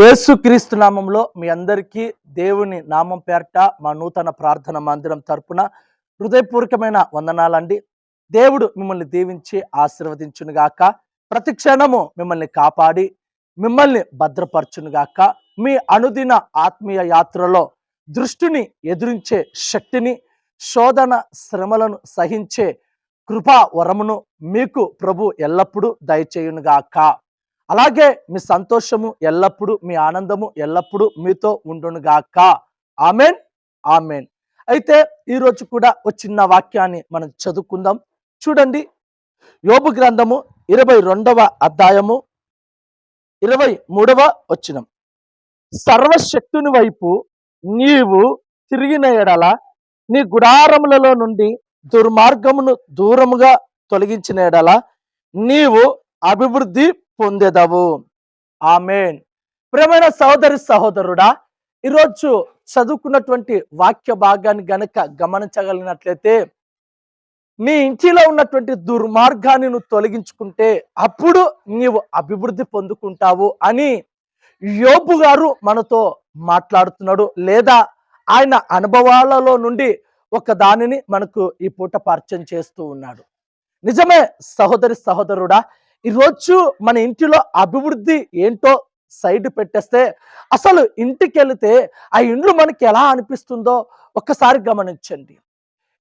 యేసుక్రీస్తు నామంలో మీ అందరికీ దేవుని నామం పేరట మా నూతన ప్రార్థన మందిరం తరపున హృదయపూర్వకమైన వందనాలండి. దేవుడు మిమ్మల్ని దీవించి ఆశీర్వదించునుగాక. ప్రతి క్షణము మిమ్మల్ని కాపాడి మిమ్మల్ని భద్రపరచునుగాక. మీ అనుదిన ఆత్మీయ యాత్రలో దృష్టిని ఎదురించే శక్తిని శోధన శ్రమలను సహించే కృపా వరమును మీకు ప్రభు ఎల్లప్పుడూ దయచేయునుగాక. అలాగే మీ సంతోషము ఎల్లప్పుడూ మీ ఆనందము ఎల్లప్పుడూ మీతో ఉండునుగాక ఆమెన్ ఆమెన్. అయితే ఈరోజు కూడా ఒక చిన్న వాక్యాన్ని మనం చదువుకుందాం. చూడండి. యోబు గ్రంథము ఇరవై రెండవ అధ్యాయము ఇరవై మూడవ వచ్చినం సర్వశక్తుని వైపు నీవు తిరిగిన ఎడల నీ గుడారములలో నుండి దుర్మార్గమును దూరముగా తొలగించిన ఎడల నీవు అభివృద్ధి పొందెదవు. ఆమెన్. ప్రేమైన సహోదరి సహోదరుడా ఈరోజు చదువుకున్నటువంటి వాక్య భాగాన్ని గనక గమనించగలిగినట్లయితే నీ ఇంటిలో ఉన్నటువంటి దుర్మార్గాన్ని నువ్వు తొలగించుకుంటే అప్పుడు నీవు అభివృద్ధి పొందుకుంటావు అని యోబు గారు మనతో మాట్లాడుతున్నాడు. లేదా ఆయన అనుభవాలలో నుండి ఒక దానిని మనకు ఈ పూట పరిచయం చేస్తూ ఉన్నాడు. నిజమే సహోదరి సహోదరుడా ఈరోజు మన ఇంటిలో అభివృద్ధి ఏంటో సైడ్ పెట్టేస్తే అసలు ఇంటికి వెళితే ఆ ఇండ్లు మనకి ఎలా అనిపిస్తుందో ఒక్కసారి గమనించండి.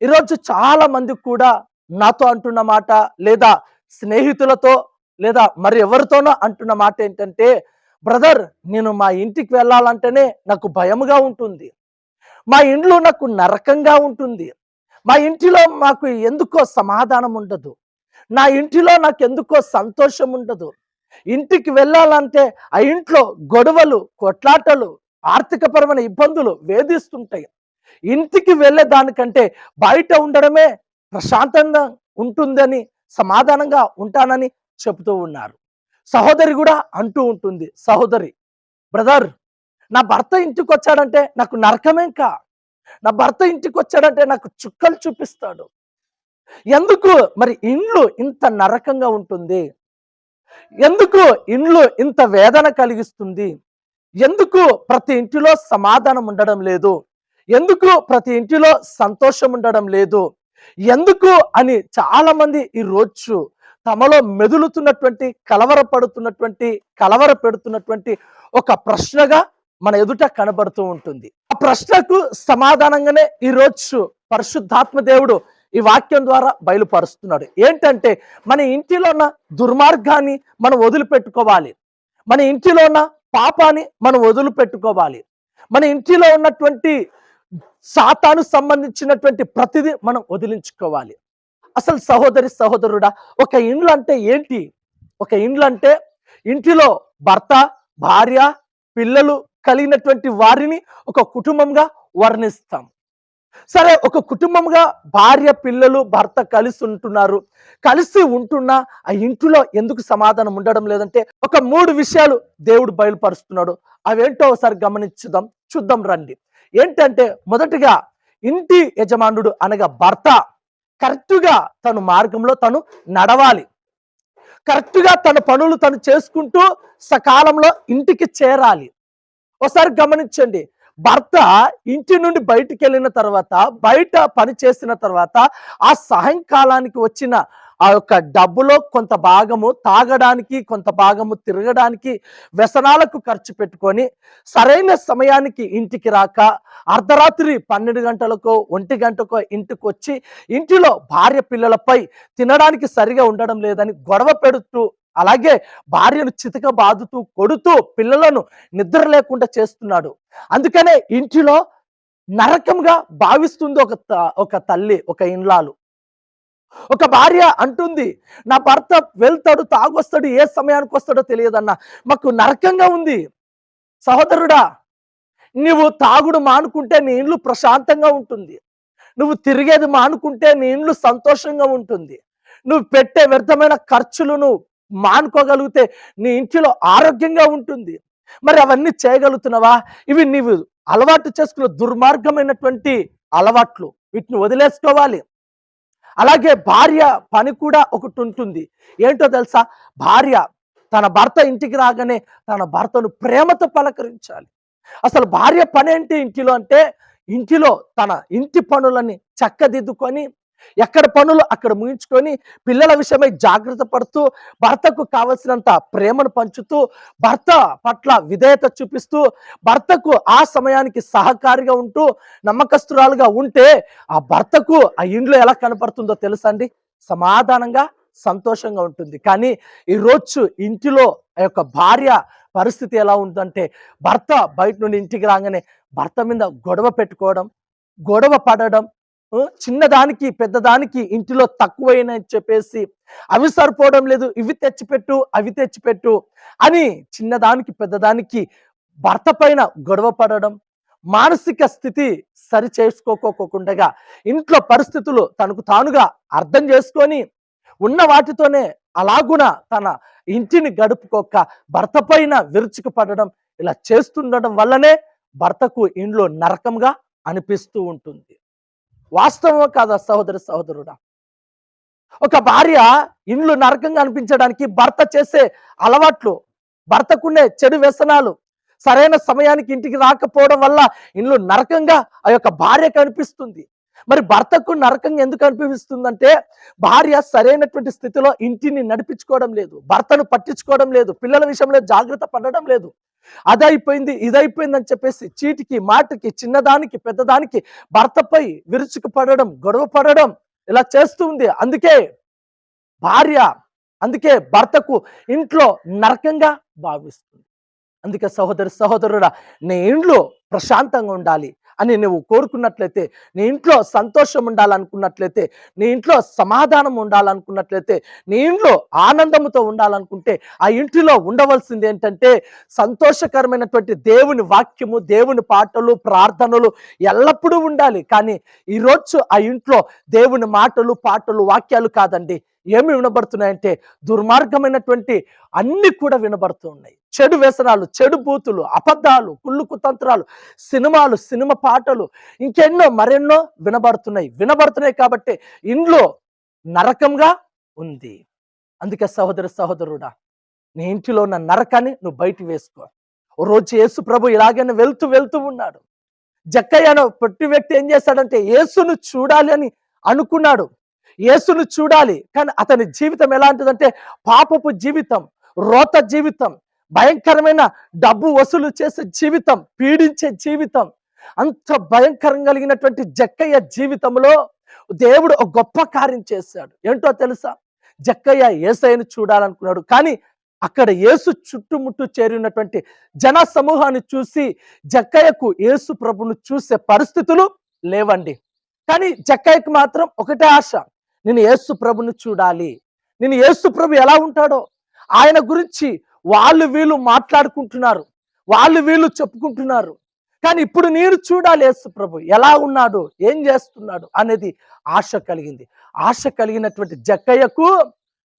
ఈరోజు చాలా మంది కూడా నాతో అంటున్న మాట లేదా స్నేహితులతో లేదా మరి ఎవరితోనో అంటున్న మాట ఏంటంటే బ్రదర్ నేను మా ఇంటికి వెళ్ళాలంటేనే నాకు భయముగా ఉంటుంది. మా ఇంట్లో నాకు నరకంగా ఉంటుంది. మా ఇంటిలో మాకు ఎందుకో సమాధానం ఉండదు. నా ఇంటిలో నాకు ఎందుకో సంతోషం ఉండదు ఇంటికి వెళ్ళాలంటే ఆ ఇంట్లో గొడవలు కొట్లాటలు ఆర్థికపరమైన ఇబ్బందులు వేధిస్తుంటాయి. ఇంటికి వెళ్ళే దానికంటే బయట ఉండడమే ప్రశాంతంగా ఉంటుందని సమాధానంగా ఉంటానని చెబుతూ ఉన్నారు. సహోదరి కూడా అంటూ ఉంటుంది సహోదరి బ్రదర్ నా భర్త ఇంటికి వచ్చాడంటే నాకు నరకమేం కా? నా భర్త ఇంటికి వచ్చాడంటే నాకు చుక్కలు చూపిస్తాడు. ఎందుకు మరి ఇండ్లు ఇంత నరకంగా ఉంటుంది? ఎందుకు ఇండ్లు ఇంత వేదన కలిగిస్తుంది? ఎందుకు ప్రతి ఇంటిలో సమాధానం ఉండడం లేదు? ఎందుకు ప్రతి ఇంటిలో సంతోషం ఉండడం లేదు? ఎందుకు అని చాలా మంది ఈ రోజు తమలో మెదులుతున్నటువంటి కలవరపడుతున్నటువంటి కలవర పెడుతున్నటువంటి ఒక ప్రశ్నగా మన ఎదుట కనబడుతూ ఉంటుంది. ఆ ప్రశ్నకు సమాధానంగానే ఈ రోజు పరిశుద్ధాత్మ దేవుడు ఈ వాక్యం ద్వారా బయలుపరుస్తున్నాడు. ఏంటంటే మన ఇంటిలో ఉన్న దుర్మార్గాన్ని మనం వదిలిపెట్టుకోవాలి. మన ఇంటిలో ఉన్న పాపాన్ని మనం వదిలిపెట్టుకోవాలి. మన ఇంటిలో ఉన్నటువంటి సాతాను సంబంధించినటువంటి ప్రతిదీ మనం వదిలించుకోవాలి. అసలు సహోదరి సహోదరుడా ఒక ఇండ్లు అంటే ఏంటి? ఒక ఇండ్లు అంటే ఇంటిలో భర్త భార్య పిల్లలు కలిగినటువంటి వారిని ఒక కుటుంబంగా వర్ణిస్తాం. సరే ఒక కుటుంబంగా భార్య పిల్లలు భర్త కలిసి ఉంటున్నారు. కలిసి ఉంటున్నా ఆ ఇంటిలో ఎందుకు సమాధానం ఉండడం లేదంటే ఒక మూడు విషయాలు దేవుడు బయలుపరుస్తున్నాడు. అవేంటో ఒకసారి గమనించుదాం. చూద్దాం రండి. ఏంటంటే మొదటిగా ఇంటి యజమానుడు అనగా భర్త కరెక్ట్గా తను మార్గంలో తను నడవాలి. కరెక్ట్గా తన పనులు తను చేసుకుంటూ సకాలంలో ఇంటికి చేరాలి. ఒకసారి గమనించండి. భర్త ఇంటి నుండి బయటికి వెళ్ళిన తర్వాత బయట పని చేసిన తర్వాత ఆ సాయంకాలానికి వచ్చిన ఆ యొక్క డబ్బులో కొంత భాగము తాగడానికి కొంత భాగము తిరగడానికి వ్యసనాలకు ఖర్చు పెట్టుకొని సరైన సమయానికి ఇంటికి రాక అర్ధరాత్రి పన్నెండు గంటలకో ఒంటి గంటకో ఇంటికి వచ్చి ఇంటిలో భార్య పిల్లలపై తినడానికి సరిగా ఉండడం లేదని గొడవ పెడుతూ అలాగే భార్యను చితక బాదుతూ కొడుతూ పిల్లలను నిద్ర లేకుండా చేస్తున్నాడు. అందుకనే ఇంటిలో నరకంగా భావిస్తుంది ఒక త- ఒక తల్లి ఒక ఇండ్లాలు ఒక భార్య అంటుంది నా భర్త వెళ్తాడు తాగొస్తాడు ఏ సమయానికి వస్తాడో తెలియదన్న మాకు నరకంగా ఉంది. సహోదరుడా నువ్వు తాగుడు మానుకుంటే నీ ఇండ్లు ప్రశాంతంగా ఉంటుంది. నువ్వు తిరిగేది మానుకుంటే నీ ఇండ్లు సంతోషంగా ఉంటుంది. నువ్వు పెట్టే వ్యర్థమైన ఖర్చులను మానుకోగలిగితే నీ ఇంటిలో ఆరోగ్యంగా ఉంటుంది. మరి అవన్నీ చేయగలుగుతున్నావా? ఇవి నీవు అలవాటు చేసుకున్న దుర్మార్గమైనటువంటి అలవాట్లు. వీటిని వదిలేసుకోవాలి. అలాగే భార్య పని కూడా ఒకటి ఉంటుంది. ఏంటో తెలుసా? భార్య తన భర్త ఇంటికి రాగానే తన భర్తను ప్రేమతో పలకరించాలి. అసలు భార్య పని ఏంటి ఇంటిలో అంటే ఇంటిలో తన ఇంటి పనులని చక్కదిద్దుకొని ఎక్కడ పనులు అక్కడ ముగించుకొని పిల్లల విషయమై జాగ్రత్త పడుతూ భర్తకు కావలసినంత ప్రేమను పంచుతూ భర్త పట్ల విధేయత చూపిస్తూ భర్తకు ఆ సమయానికి సహకారిగా ఉంటూ నమ్మకస్తురాలుగా ఉంటే ఆ భర్తకు ఆ ఇంట్లో ఎలా కనపడుతుందో తెలుసా అండి సమాధానంగా సంతోషంగా ఉంటుంది. కానీ ఈరోజు ఇంటిలో ఆ యొక్క భార్య పరిస్థితి ఎలా ఉందంటే భర్త బయట నుండి ఇంటికి రాగానే భర్త మీద గొడవ పెట్టుకోవడం గొడవ పడడం చిన్నదానికి పెద్దదానికి ఇంటిలో తక్కువైన చెప్పేసి అవి సరిపోవడం లేదు ఇవి తెచ్చిపెట్టు అవి తెచ్చిపెట్టు అని చిన్నదానికి పెద్దదానికి భర్త పైన గొడవ పడడం మానసిక స్థితి సరి చేసుకోకోకుండా ఇంట్లో పరిస్థితులు తనకు తానుగా అర్థం చేసుకొని ఉన్న వాటితోనే అలాగున తన ఇంటిని గడుపుకోక భర్త పైన విరుచుకుపడడం ఇలా చేస్తుండడం వల్లనే భర్తకు ఇంట్లో నరకంగా అనిపిస్తూ ఉంటుంది. వాస్తవం కాదా సహోదరి సహోదరుడా. ఒక భార్య ఇండ్లు నరకంగా అనిపించడానికి భర్త చేసే అలవాట్లు భర్తకునే చెడు వ్యసనాలు సరైన సమయానికి ఇంటికి రాకపోవడం వల్ల ఇండ్లు నరకంగా ఆ యొక్క భార్య కనిపిస్తుంది. మరి భర్తకు నరకంగా ఎందుకు అనిపిస్తుందంటే భార్య సరైనటువంటి స్థితిలో ఇంటిని నడిపించుకోవడం లేదు భర్తను పట్టించుకోవడం లేదు పిల్లల విషయంలో జాగ్రత్త పడడం లేదు. అదైపోయింది ఇదైపోయింది అని చెప్పేసి చీటికి మాటకి చిన్నదానికి పెద్దదానికి భర్తపై విరుచుకు పడడం గొడవ పడడం ఇలా చేస్తూ ఉంది. అందుకే భార్య అందుకే భర్తకు ఇంట్లో నరకంగా భావిస్తుంది. అందుకే సహోదరి సహోదరుడా నీ ఇంట్లో ప్రశాంతంగా ఉండాలి. అని నువ్వు కోరుకున్నట్లయితే నీ ఇంట్లో సంతోషం ఉండాలనుకున్నట్లయితే నీ ఇంట్లో సమాధానం ఉండాలనుకున్నట్లయితే నీ ఇంట్లో ఆనందముతో ఉండాలనుకుంటే ఆ ఇంటిలో ఉండవలసింది ఏంటంటే సంతోషకరమైనటువంటి దేవుని వాక్యము దేవుని పాటలు ప్రార్థనలు ఎల్లప్పుడూ ఉండాలి. కానీ ఈరోజు ఆ ఇంట్లో దేవుని మాటలు పాటలు వాక్యాలు కాదండి. ఏమి వినబడుతున్నాయంటే దుర్మార్గమైనటువంటి అన్ని కూడా వినబడుతున్నాయి చెడు వ్యసనాలు చెడు బూతులు అబద్ధాలు కుళ్ళు కుతంత్రాలు సినిమాలు సినిమా పాటలు ఇంకెన్నో మరెన్నో వినబడుతున్నాయి. వినబడుతున్నాయి కాబట్టి ఇంట్లో నరకంగా ఉంది. అందుకే సహోదర సహోదరుడా నీ ఇంటిలో ఉన్న నరకాన్ని నువ్వు బయట వేసుకో. ఓ రోజు యేసు ప్రభు ఇలాగనే వెళ్తూ వెళ్తూ ఉన్నాడు. జక్కయ్యను పొట్టి వ్యక్తి ఏం చేశాడంటే యేసును చూడాలి అని అనుకున్నాడు. యేసును చూడాలి కానీ అతని జీవితం ఎలాంటిదంటే పాపపు జీవితం రోత జీవితం. భయంకరమైన డబ్బు వసూలు చేసే జీవితం పీడించే జీవితం అంత భయంకరం కలిగినటువంటి జక్కయ్య జీవితంలో దేవుడు ఒక గొప్ప కార్యం చేశాడు. ఏంటో తెలుసా? జక్కయ్య ఏసయ్యను చూడాలనుకున్నాడు. కానీ అక్కడ యేసు చుట్టుముట్టు చేరినటువంటి జన సమూహాన్ని చూసి జక్కయ్యకు యేసు ప్రభును చూసే పరిస్థితులు లేవండి. కానీ జక్కయ్యకు మాత్రం ఒకటే ఆశ నేను యేసు ప్రభును చూడాలి. నేను యేసు ప్రభు ఎలా ఉంటాడో ఆయన గురించి వాళ్ళు వీళ్ళు మాట్లాడుకుంటున్నారు వాళ్ళు వీళ్ళు చెప్పుకుంటున్నారు. కానీ ఇప్పుడు నేను చూడాలి యేసు ప్రభు ఎలా ఉన్నాడు ఏం చేస్తున్నాడు అనేది ఆశ కలిగింది. ఆశ కలిగినటువంటి జక్కయ్యకు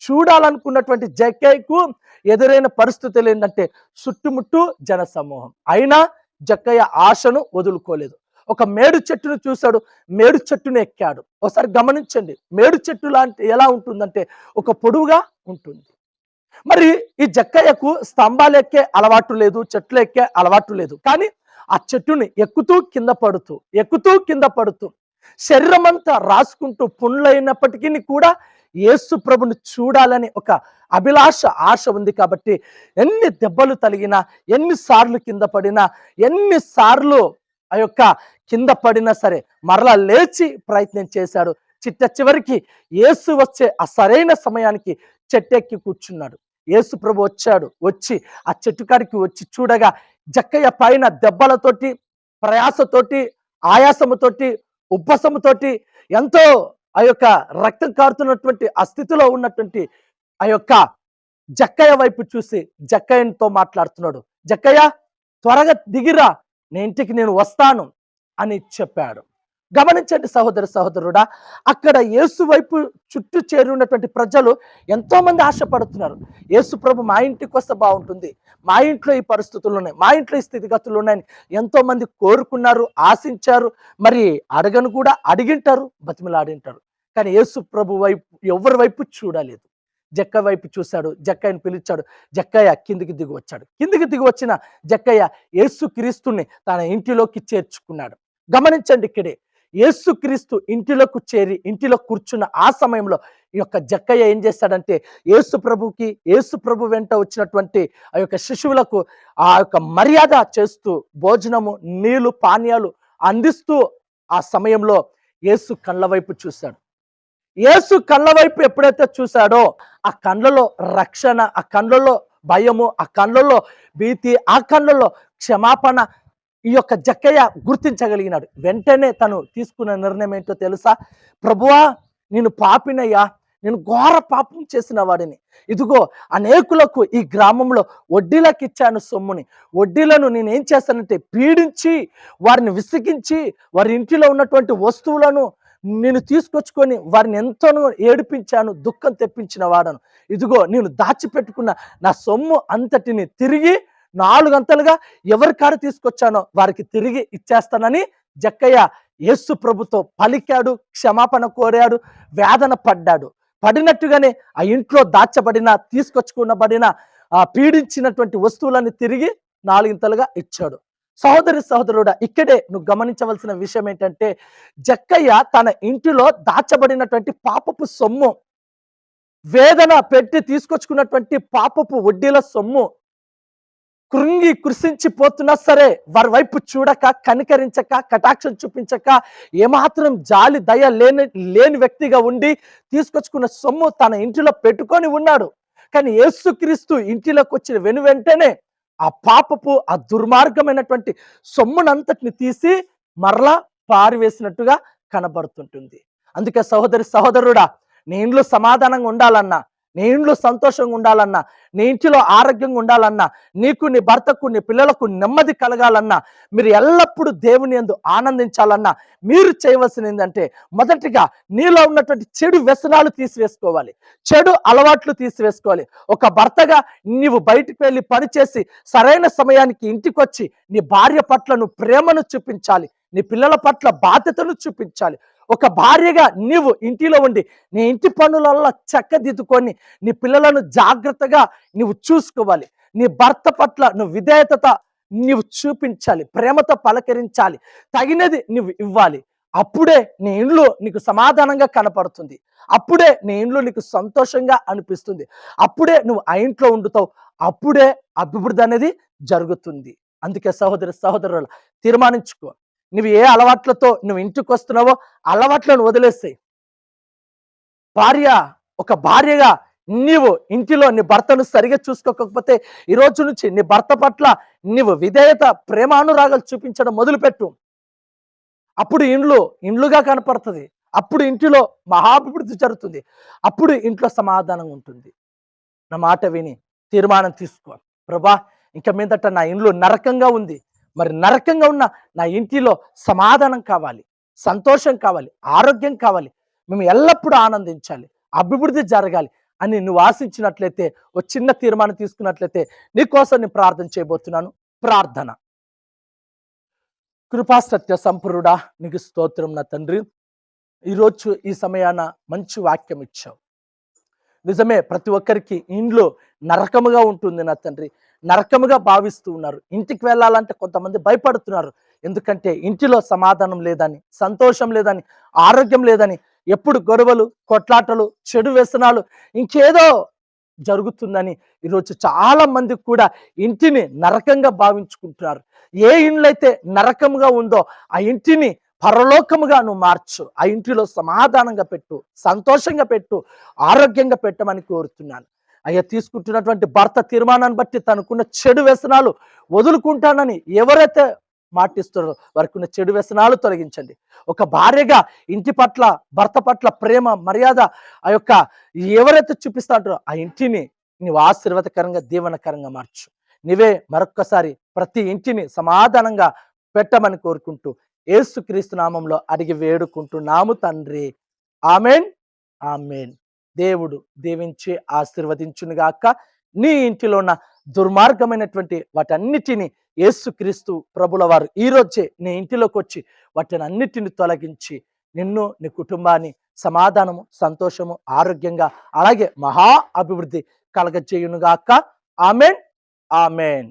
చూడాలనుకున్నటువంటి జక్కయ్యకు ఎదురైన పరిస్థితులు ఏంటంటే చుట్టుముట్టు జన సమూహం అయినా జక్కయ్య ఆశను వదులుకోలేదు. ఒక మేడు చెట్టును చూశాడు మేడు చెట్టును ఎక్కాడు. ఒకసారి గమనించండి మేడు చెట్టు లాంటి ఎలా ఉంటుందంటే ఒక పొడువుగా ఉంటుంది. మరి ఈ జక్కయ్యకు స్తంభాలు ఎక్కే అలవాటు లేదు చెట్లు ఎక్కే అలవాటు లేదు. కానీ ఆ చెట్టుని ఎక్కుతూ కింద పడుతూ ఎక్కుతూ కింద పడుతూ శరీరం అంతా రాసుకుంటూ పుండ్లైనప్పటికీ కూడా యేసు ప్రభుని చూడాలని ఒక అభిలాష ఆశ ఉంది కాబట్టి ఎన్ని దెబ్బలు తలిగినా ఎన్నిసార్లు కింద పడినా ఎన్నిసార్లు ఆ యొక్క కింద పడినా సరే మరలా లేచి ప్రయత్నం చేశాడు. చిట్ట చివరికి యేసు వచ్చే ఆ సరైన సమయానికి చెట్టెక్కి కూర్చున్నాడు. యేసు ప్రభు వచ్చాడు. వచ్చి ఆ చెట్టు కాడికి వచ్చి చూడగా జక్కయ్య పైన దెబ్బలతోటి ప్రయాసతోటి ఆయాసముతోటి ఉబ్బసముతోటి ఎంతో ఆ యొక్క రక్తం కారుతున్నటువంటి ఆ స్థితిలో ఉన్నటువంటి ఆ యొక్క జక్కయ్య వైపు చూసి జక్కయ్యతో మాట్లాడుతున్నాడు. జక్కయ్య త్వరగా దిగిరా నీ ఇంటికి నేను వస్తాను అని చెప్పాడు. గమనించండి సహోదర సహోదరుడా అక్కడ యేసు వైపు చుట్టూ చేరి ఉన్నటువంటి ప్రజలు ఎంతోమంది ఆశపడుతున్నారు. యేసు ప్రభు మా ఇంటికి వస్తే బాగుంటుంది. మా ఇంట్లో ఈ పరిస్థితులు ఉన్నాయి. మా ఇంట్లో ఈ స్థితిగతులు ఉన్నాయని ఎంతోమంది కోరుకున్నారు ఆశించారు. మరి అడగను కూడా అడిగింటారు బతిమలాడింటారు. కానీ యేసు ప్రభు వైపు ఎవరి వైపు చూడలేదు. జక్క వైపు చూశాడు జక్కయ్యను పిలిచాడు. జక్కయ్య కిందికి దిగి వచ్చాడు. కిందికి దిగి వచ్చిన జక్కయ్య యేసు క్రీస్తుని తన ఇంటిలోకి చేర్చుకున్నాడు. గమనించండి ఇక్కడే. యేసుక్రీస్తు ఇంటిలోకి చేరి ఇంటిలో కూర్చున్న ఆ సమయంలో ఈ యొక్క జక్కయ్య ఏం చేస్తాడంటే యేసు ప్రభుకి యేసు ప్రభు వెంట వచ్చినటువంటి ఆ యొక్క శిశువులకు ఆ యొక్క మర్యాద చేస్తూ భోజనము నీళ్ళు పానీయాలు అందిస్తూ ఆ సమయంలో యేసు కళ్ళ వైపు చూశాడు. యేసు కళ్ళ వైపు ఎప్పుడైతే చూశాడో ఆ కళ్ళలో రక్షణ ఆ కళ్ళలో భయము ఆ కళ్ళలో భీతి ఆ కళ్ళలో క్షమాపణ ఈ యొక్క జక్కయ్య గుర్తించగలిగినాడు. వెంటనే తను తీసుకున్న నిర్ణయం ఏంటో తెలుసా? ప్రభువా నేను పాపినయ్యా నేను ఘోర పాపం చేసిన వాడిని. ఇదిగో అనేకులకు ఈ గ్రామంలో వడ్డీలకు ఇచ్చాను సొమ్ముని. వడ్డీలను నేను ఏం చేస్తానంటే పీడించి వారిని విసిగించి వారి ఇంటిలో ఉన్నటువంటి వస్తువులను నేను తీసుకొచ్చుకొని వారిని ఎంతోనో ఏడిపించాను దుఃఖం తెప్పించిన వాడను. ఇదిగో నేను దాచిపెట్టుకున్న నా సొమ్ము అంతటిని తిరిగి నాలుగంతలుగా ఎవరి కాడ తీసుకొచ్చానో వారికి తిరిగి ఇచ్చేస్తానని జక్కయ్య యేసు ప్రభుతో పలికాడు క్షమాపణ కోరాడు వేదన పడ్డాడు. పడినట్టుగానే ఆ ఇంట్లో దాచబడిన తీసుకొచ్చుకున్నబడిన పీడించినటువంటి వస్తువులన్నీ తిరిగి నాలుగింతలుగా ఇచ్చాడు. సహోదరి సహోదరుడా ఇక్కడే నువ్వు గమనించవలసిన విషయం ఏంటంటే జక్కయ్య తన ఇంటిలో దాచబడినటువంటి పాపపు సొమ్ము వేదన పెట్టి తీసుకొచ్చుకున్నటువంటి పాపపు వడ్డీల సొమ్ము కృంగి కృషించిపోతున్నా సరే వారి వైపు చూడక కనికరించక కటాక్షం చూపించక ఏమాత్రం జాలి దయ లేని లేని వ్యక్తిగా ఉండి తీసుకొచ్చుకున్న సొమ్ము తన ఇంటిలో పెట్టుకొని ఉన్నాడు. కానీ యేసుక్రీస్తు ఇంటిలోకి వచ్చిన వెను వెంటనే ఆ పాపపు ఆ దుర్మార్గమైనటువంటి సొమ్మునంతటిని తీసి మరలా పారివేసినట్టుగా కనబడుతుంటుంది. అందుకే సహోదరి సహోదరుడా నీ ఇంట్లో సమాధానంగా ఉండాలన్నా నీ ఇంట్లో సంతోషంగా ఉండాలన్నా నీ ఇంటిలో ఆరోగ్యంగా ఉండాలన్నా నీకు నీ భర్తకు నీ పిల్లలకు నెమ్మది కలగాలన్నా మీరు ఎల్లప్పుడూ దేవుని ఎందు ఆనందించాలన్నా మీరు చేయవలసింది ఏంటంటే మొదటిగా నీలో ఉన్నటువంటి చెడు వ్యసనాలు తీసివేసుకోవాలి. చెడు అలవాట్లు తీసివేసుకోవాలి. ఒక భర్తగా నీవు బయటికి వెళ్ళి పనిచేసి సరైన సమయానికి ఇంటికి వచ్చి నీ భార్య పట్ల నువ్వు ప్రేమను చూపించాలి. నీ పిల్లల పట్ల బాధ్యతను చూపించాలి. ఒక భార్యగా నీవు ఇంటిలో ఉండి నీ ఇంటి పనులలో చక్కదిద్దుకొని నీ పిల్లలను జాగ్రత్తగా నీవు చూసుకోవాలి. నీ భర్త పట్ల నువ్వు విధేయత నీవు చూపించాలి. ప్రేమతో పలకరించాలి. తగినది నువ్వు ఇవ్వాలి. అప్పుడే నీ ఇంట్లో నీకు సమాధానంగా కనపడుతుంది. అప్పుడే నీ ఇంట్లో నీకు సంతోషంగా అనిపిస్తుంది. అప్పుడే నువ్వు ఆ ఇంట్లో ఉండుతావు. అప్పుడే అభివృద్ధి అనేది జరుగుతుంది. అందుకే సహోదరి సహోదరులు తీర్మానించుకో. నువ్వు ఏ అలవాట్లతో నువ్వు ఇంటికి వస్తున్నావో అలవాట్లను వదిలేస్తాయి భార్య ఒక భార్యగా నీవు ఇంటిలో నీ భర్తను సరిగా చూసుకోకపోతే ఈ రోజు నుంచి నీ భర్త పట్ల నీవు విధేయత ప్రేమానురాగాలు చూపించడం మొదలుపెట్టు. అప్పుడు ఇండ్లు ఇండ్లుగా కనపడుతుంది. అప్పుడు ఇంటిలో మహాభివృద్ధి జరుగుతుంది. అప్పుడు ఇంట్లో సమాధానం ఉంటుంది. నా మాట విని తీర్మానం తీసుకో. ప్రభా ఇంక మీదట నా ఇండ్లు నరకంగా ఉంది. మరి నరకంగా ఉన్న నా ఇంటిలో సమాధానం కావాలి సంతోషం కావాలి ఆరోగ్యం కావాలి. మేము ఎల్లప్పుడూ ఆనందించాలి అభివృద్ధి జరగాలి అని నువ్వు ఆశించినట్లయితే ఓ చిన్న తీర్మానం తీసుకున్నట్లయితే నీకోసం నేను ప్రార్థన చేయబోతున్నాను. ప్రార్థన. కృపా సత్య సంపూర్ణుడా నీకు స్తోత్రం నా తండ్రి. ఈరోజు ఈ సమయాన మంచి వాక్యం ఇచ్చావు. నిజమే ప్రతి ఒక్కరికి ఇంట్లో నరకముగా ఉంటుంది నా తండ్రి. నరకముగా భావిస్తూ ఉన్నారు. ఇంటికి వెళ్ళాలంటే కొంతమంది భయపడుతున్నారు. ఎందుకంటే ఇంటిలో సమాధానం లేదని సంతోషం లేదని ఆరోగ్యం లేదని ఎప్పుడు గొడవలు కొట్లాటలు చెడు వ్యసనాలు ఇంకేదో జరుగుతుందని ఈరోజు చాలా మంది కూడా ఇంటిని నరకంగా భావించుకుంటున్నారు. ఏ ఇండ్లైతే నరకంగా ఉందో ఆ ఇంటిని పరలోకముగా నువ్వు మార్చు. ఆ ఇంటిలో సమాధానంగా పెట్టు సంతోషంగా పెట్టు ఆరోగ్యంగా పెట్టమని కోరుతున్నాను. అయ్యా తీసుకుంటున్నటువంటి భర్త తీర్మానాన్ని బట్టి తనకున్న చెడు వ్యసనాలు వదులుకుంటానని ఎవరైతే మాటిస్తున్నారో వారికి ఉన్న చెడు వ్యసనాలు తొలగించండి. ఒక భార్యగా ఇంటి పట్ల భర్త పట్ల ప్రేమ మర్యాద ఆ యొక్క ఎవరైతే చూపిస్తారో ఆ ఇంటిని నీవు ఆశీర్వాదకరంగా దీవనకరంగా మార్చు. నీవే మరొక్కసారి ప్రతి ఇంటిని సమాధానంగా పెట్టమని కోరుకుంటూ ఏసుక్రీస్తు నామంలో అడిగి వేడుకుంటున్నాము తండ్రి. ఆమెన్. ఆమెన్. దేవుడు దీవించి ఆశీర్వదించునుగాక. నీ ఇంటిలో ఉన్న దుర్మార్గమైనటువంటి వాటన్నిటిని యేసుక్రీస్తు ప్రభుల వారు ఈ రోజే నీ ఇంటిలోకి వచ్చి వాటిని అన్నిటిని తొలగించి నిన్ను నీ కుటుంబాన్ని సమాధానము సంతోషము ఆరోగ్యంగా అలాగే మహా అభివృద్ధి కలగచేయునుగాక ఆమెన్. ఆమెన్.